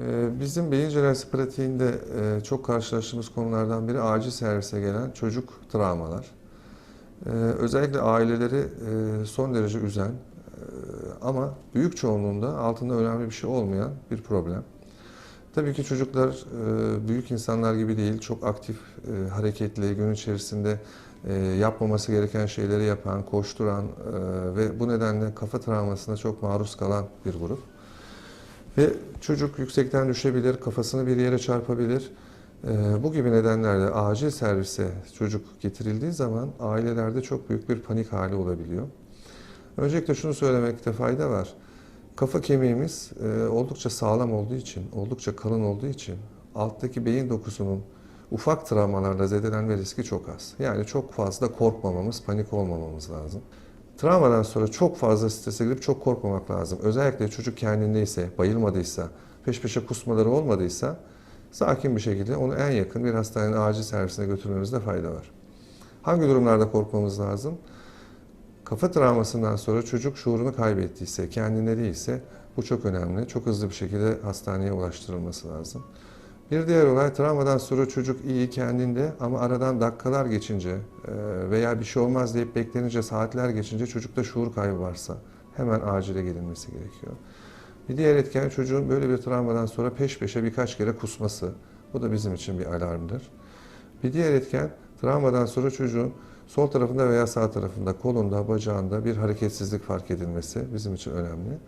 Ee, Bizim beyin cerrahisi pratiğinde e, çok karşılaştığımız konulardan biri acil servise gelen çocuk travmalar. Ee, Özellikle aileleri e, son derece üzen e, ama büyük çoğunluğunda altında önemli bir şey olmayan bir problem. Tabii ki çocuklar büyük insanlar gibi değil, çok aktif, hareketli, gün içerisinde yapmaması gereken şeyleri yapan, koşturan ve bu nedenle kafa travmasına çok maruz kalan bir grup. Ve çocuk yüksekten düşebilir, kafasını bir yere çarpabilir. Ee, Bu gibi nedenlerle acil servise çocuk getirildiği zaman ailelerde çok büyük bir panik hali olabiliyor. Öncelikle şunu söylemekte fayda var. Kafa kemiğimiz e, oldukça sağlam olduğu için, oldukça kalın olduğu için alttaki beyin dokusunun ufak travmalarla zedelenme riski çok az. Yani çok fazla korkmamamız, panik olmamamız lazım. Travmadan sonra çok fazla strese girip çok korkmamak lazım. Özellikle çocuk kendindeyse, bayılmadıysa, peş peşe kusmaları olmadıysa sakin bir şekilde onu en yakın bir hastanenin acil servisine götürmemizde fayda var. Hangi durumlarda korkmamız lazım? Kafa travmasından sonra çocuk şuurunu kaybettiyse, kendinde değilse bu çok önemli. Çok hızlı bir şekilde hastaneye ulaştırılması lazım. Bir diğer olay travmadan sonra çocuk iyi kendinde ama aradan dakikalar geçince e, veya bir şey olmaz deyip beklenince saatler geçince çocukta şuur kaybı varsa hemen acile gelinmesi gerekiyor. Bir diğer etken çocuğun böyle bir travmadan sonra peş peşe birkaç kere kusması. Bu da bizim için bir alarmdır. Bir diğer etken travmadan sonra çocuğun sol tarafında veya sağ tarafında, kolunda, bacağında bir hareketsizlik fark edilmesi bizim için önemli.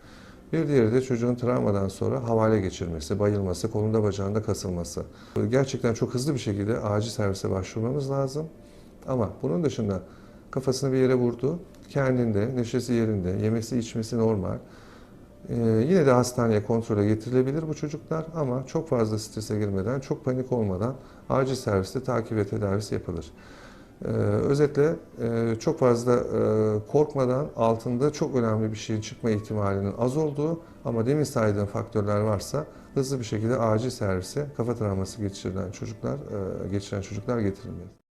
Bir diğeri de çocuğun travmadan sonra havale geçirmesi, bayılması, kolunda bacağında kasılması. Gerçekten çok hızlı bir şekilde acil servise başvurmamız lazım. Ama bunun dışında kafasını bir yere vurdu, kendinde, neşesi yerinde, yemesi içmesi normal. Ee, yine de hastaneye kontrole getirilebilir bu çocuklar ama çok fazla strese girmeden, çok panik olmadan acil serviste takip ve tedavisi yapılır. Ee, özetle e, çok fazla e, korkmadan altında çok önemli bir şeyin çıkma ihtimalinin az olduğu ama demin saydığım faktörler varsa hızlı bir şekilde acil servise kafa travması geçirilen çocuklar, e, geçiren çocuklar getirilmeli.